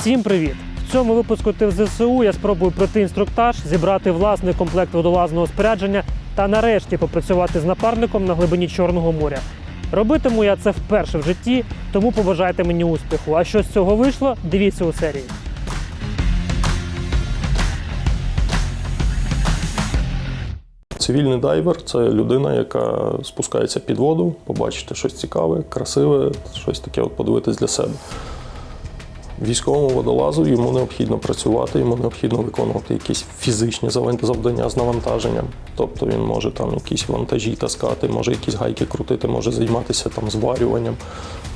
Всім привіт! В цьому випуску «Ти в ЗСУ я спробую пройти інструктаж, зібрати власний комплект водолазного спорядження та нарешті попрацювати з напарником на глибині Чорного моря. Робитиму я це вперше в житті, тому побажайте мені успіху. А що з цього вийшло, дивіться у серії. Цивільний дайвер це людина, яка спускається під воду, побачити щось цікаве, красиве, щось таке от подивитись для себе. Військовому водолазу йому необхідно працювати, йому необхідно виконувати якісь фізичні завдання з навантаженням. Тобто він може там якісь вантажі таскати, може якісь гайки крутити, може займатися там зварюванням.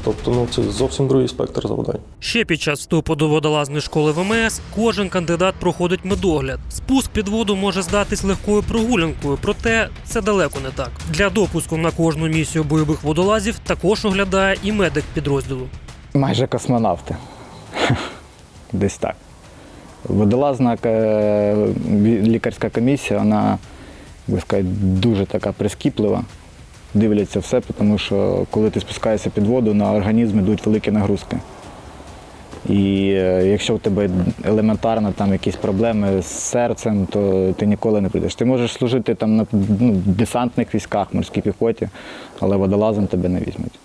Тобто, ну це зовсім другий спектр завдань. Ще під час вступу до водолазної школи ВМС кожен кандидат проходить медогляд. Спуск під воду може здатись легкою прогулянкою, проте це далеко не так. Для допуску на кожну місію бойових водолазів також оглядає і медик підрозділу. Майже космонавти. Десь так. Водолазна е, лікарська комісія, вона, як сказати, дуже така прискіплива. Дивляться все, тому що коли ти спускаєшся під воду, на організм йдуть великі нагрузки. І е, якщо в тебе елементарно там якісь проблеми з серцем, то ти ніколи не прийдеш. Ти можеш служити там на ну, десантних військах, морській піхоті, але водолазом тебе не візьмуть.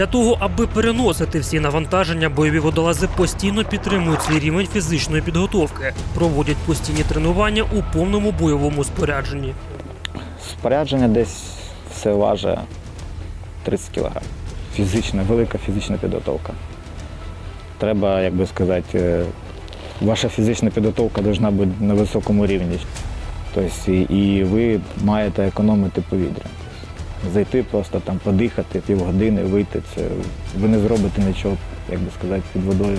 Для того, аби переносити всі навантаження, бойові водолази постійно підтримують свій рівень фізичної підготовки, проводять постійні тренування у повному бойовому спорядженні. Спорядження десь все важить 30 кг. Фізична, велика фізична підготовка. Треба, як би сказати, е, ваша фізична підготовка повинна бути на високому рівні. Тобто, і ви маєте економити повітря. Зайти просто там, подихати півгодини, вийти. Це ви не зробите нічого, як би сказати, під водою.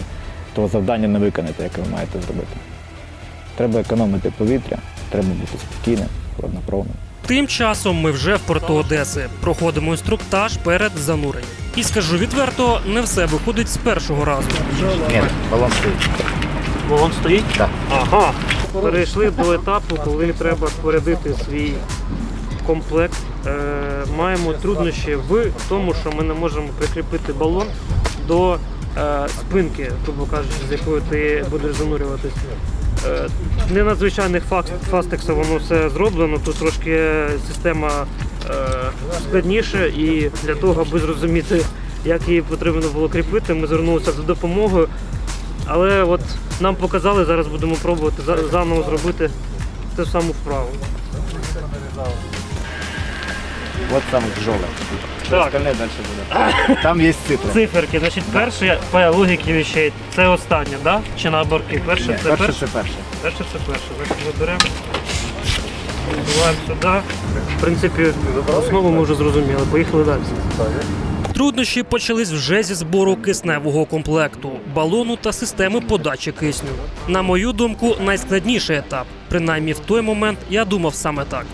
Того завдання не виконаєте, яке ви маєте зробити. Треба економити повітря, треба бути спокійним, хладнокровним. Тим часом ми вже в порту Одеси проходимо інструктаж перед зануренням. І скажу відверто, не все виходить з першого разу. Ні, балон стоїть. Вогон стоїть? Так. Ага. Перейшли до етапу, коли треба спорядити свій комплект. Е, маємо труднощі в тому, що ми не можемо прикріпити балон до е, спинки, грубо кажучи, з якою ти будеш занурюватися. Е, не на звичайних воно все зроблено, тут трошки система складніша і для того, аби зрозуміти, як її потрібно було кріпити, ми звернулися за допомогою. Але от нам показали, зараз будемо пробувати заново зробити ту саму вправу. От там жоле. Так. Остальне далі буде. Там є цифри. Циферки, значить, перше по логіки вещей, це останнє, да? Чи наоборки? Перше це Перше перше. це перше. Перше це перше. Значить, ми беремо. Вбиваємо сюди. В принципі, основу ми вже зрозуміли. Поїхали далі. Труднощі почались вже зі збору кисневого комплекту, балону та системи подачі кисню. На мою думку, найскладніший етап. Принаймні в той момент я думав саме так.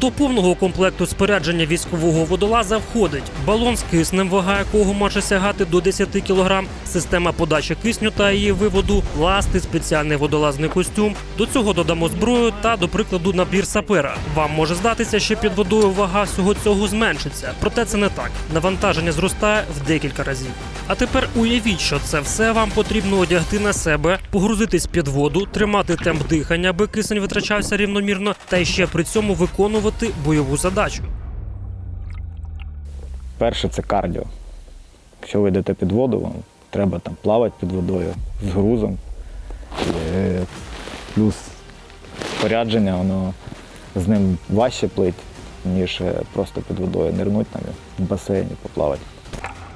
До повного комплекту спорядження військового водолаза входить балон з киснем, вага якого може сягати до 10 кг, система подачі кисню та її виводу, ласти, спеціальний водолазний костюм. До цього додамо зброю та, до прикладу, набір сапера. Вам може здатися, що під водою вага всього цього зменшиться, проте це не так. Навантаження зростає в декілька разів. А тепер уявіть, що це все вам потрібно одягти на себе, погрузитись під воду, тримати темп дихання, аби кисень витрачався рівномірно, та ще при цьому виконувати бойову задачу. Перше це кардіо. Якщо ви йдете під воду, вам треба там плавати під водою з грузом. Е, Плюс спорядження, воно з ним важче плить, ніж е, просто під водою нирнуть там в басейні, поплавати.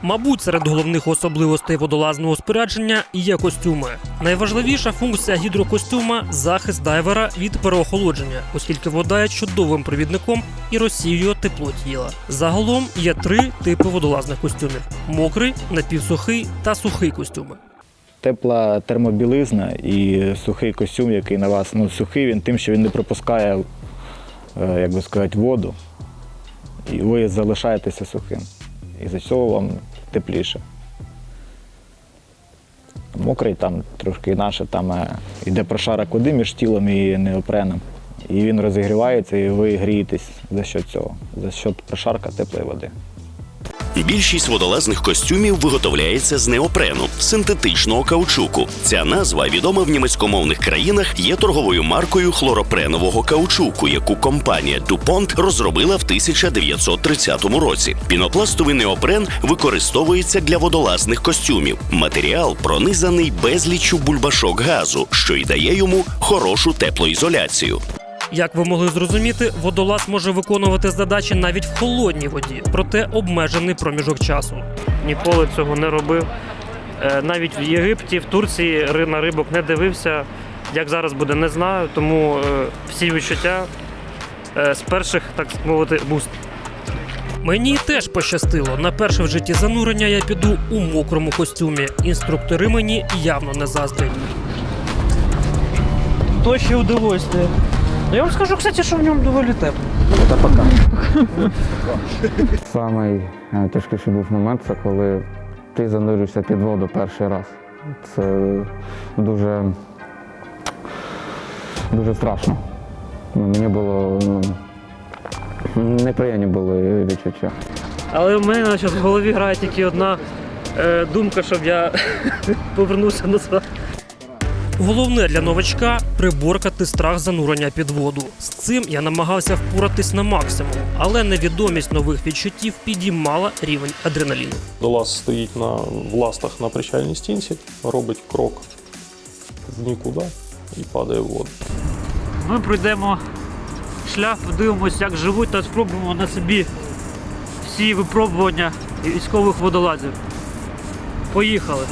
Мабуть, серед головних особливостей водолазного спорядження є костюми. Найважливіша функція гідрокостюма захист дайвера від переохолодження, оскільки вода є чудовим провідником і розсіює тепло тіла. Загалом є три типи водолазних костюмів: мокрий, напівсухий та сухий костюми. Тепла термобілизна і сухий костюм, який на вас ну, сухий, він тим, що він не пропускає, е, як би сказати, воду, і ви залишаєтеся сухим. І за цього вам тепліше. Мокрий там трошки інакше, там е, йде прошарок води між тілом і неопреном. І він розігрівається, і ви грієтесь за що цього, за що прошарка теплої води. Більшість водолазних костюмів виготовляється з неопрену синтетичного каучуку. Ця назва відома в німецькомовних країнах є торговою маркою хлоропренового каучуку, яку компанія DuPont розробила в 1930 році. Пінопластовий неопрен використовується для водолазних костюмів. Матеріал пронизаний безліччю бульбашок газу, що й дає йому хорошу теплоізоляцію. Як ви могли зрозуміти, водолаз може виконувати задачі навіть в холодній воді, проте обмежений проміжок часу. Ніколи цього не робив. Е, Навіть в Єгипті, в Турції на рибок не дивився. Як зараз буде, не знаю. Тому е, всі відчуття е, з перших, так мовити, буст. Мені теж пощастило. На перше в житті занурення я піду у мокрому костюмі. Інструктори мені явно не заздрять. То ще удовольствие. Ну, я вам скажу, кстати, що в ньому доволі тепло. Самий е, тяжкіший був момент, це коли ти занурюєшся під воду перший раз. Це дуже, дуже страшно. Ну, Мені було ну, неприємні були відчуття. Але в мене зараз в голові грає тільки одна е, думка, щоб я повернувся назад. Головне для новачка приборкати страх занурення під воду. З цим я намагався впоратись на максимум, але невідомість нових відчуттів підіймала рівень адреналіну. Водолаз стоїть на в ластах на причальній стінці, робить крок в нікуди і падає в воду. Ми пройдемо шлях, подивимося, як живуть, та спробуємо на собі всі випробування військових водолазів. Поїхали.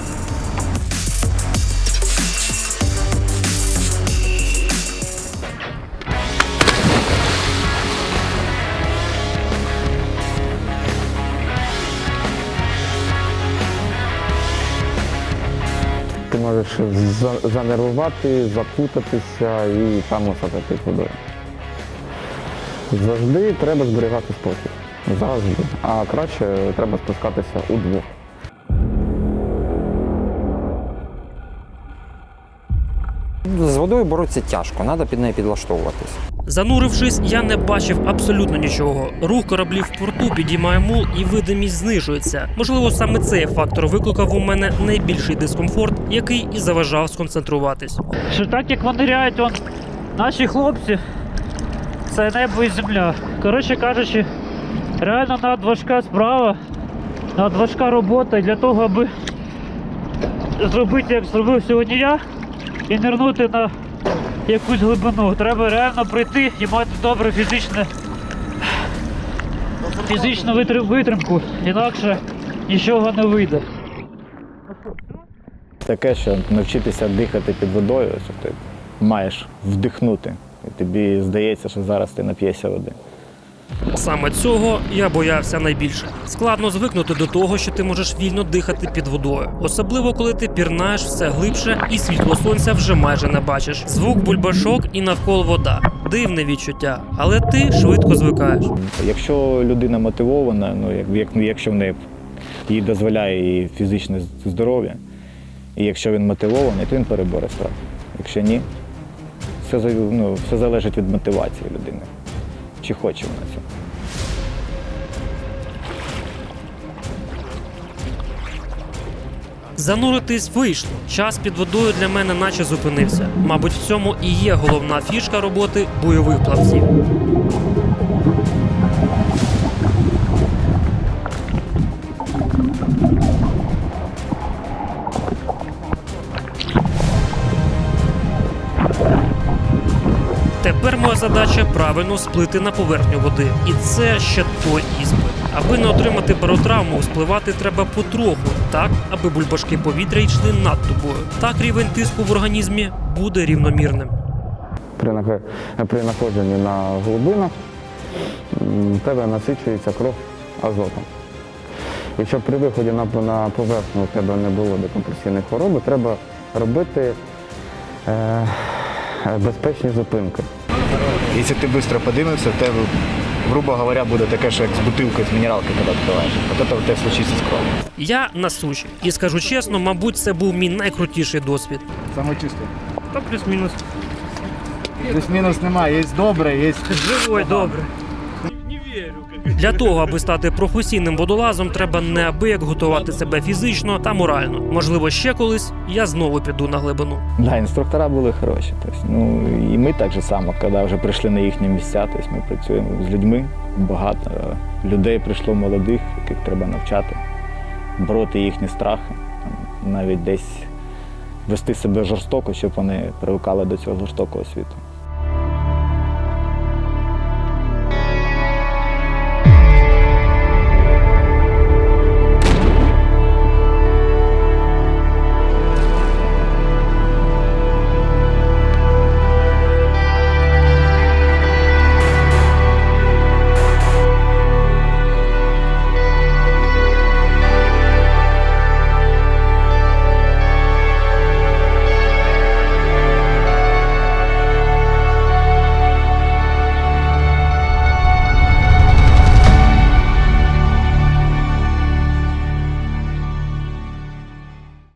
Ти можеш занервувати, запутатися і там остати під водою. Завжди треба зберігати спокій. Завжди. А краще треба спускатися удвох. З водою боротися тяжко, треба під неї підлаштовуватись. Занурившись, я не бачив абсолютно нічого. Рух кораблів в порту підіймає мул і видимість знижується. Можливо, саме цей фактор викликав у мене найбільший дискомфорт, який і заважав сконцентруватись. Що так як вони ниряють, он наші хлопці, це небо і земля. Коротше кажучи, реально надважка справа, надважка робота для того, аби зробити, як зробив сьогодні я, і нирнути на якусь глибину. Треба реально прийти і мати добре фізичне, фізичну витримку, інакше нічого не вийде. Таке, що навчитися дихати під водою, що ти маєш вдихнути. І тобі здається, що зараз ти нап'єшся води. Саме цього я боявся найбільше. Складно звикнути до того, що ти можеш вільно дихати під водою, особливо коли ти пірнаєш все глибше і світло сонця вже майже не бачиш. Звук бульбашок і навколо вода. Дивне відчуття, але ти швидко звикаєш. Якщо людина мотивована, ну як, як якщо в неї їй дозволяє її фізичне здоров'я, і якщо він мотивований, то він переборе страх. Якщо ні, все, ну, все залежить від мотивації людини. Чи хоче вона цього. Зануритись вийшло. Час під водою для мене наче зупинився. Мабуть, в цьому і є головна фішка роботи бойових плавців. Задача правильно сплити на поверхню води. І це ще той іспит. Аби не отримати баротравму, спливати треба потроху, так, аби бульбашки повітря йшли над тобою. Так рівень тиску в організмі буде рівномірним. При, нах- при знаходженні на глибинах тебе насичується кров азотом. І щоб при виході на, на поверхню у тебе не було декомпресійної хвороби, треба робити е, е, безпечні зупинки. Если ты быстро подымешься, у тебя, грубо говоря, буде таке, що як з бутилкою з мінералки, коли відкриваєш. От це у тебе случиться з кров'ю. Я на суші. І скажу чесно, мабуть, це був мій найкрутіший досвід. Саме чисте. Та плюс-мінус. Плюс-мінус немає, є добре, є Живой, добре. Не вірю. Для того, аби стати професійним водолазом, треба неабияк готувати себе фізично та морально. Можливо, ще колись я знову піду на глибину. Да, інструктора були хороші. Тобто, ну, і ми так же само, коли вже прийшли на їхні місця, тобто ми працюємо з людьми. Багато людей прийшло молодих, яких треба навчати, бороти їхні страхи, навіть десь вести себе жорстоко, щоб вони привикали до цього жорстокого світу.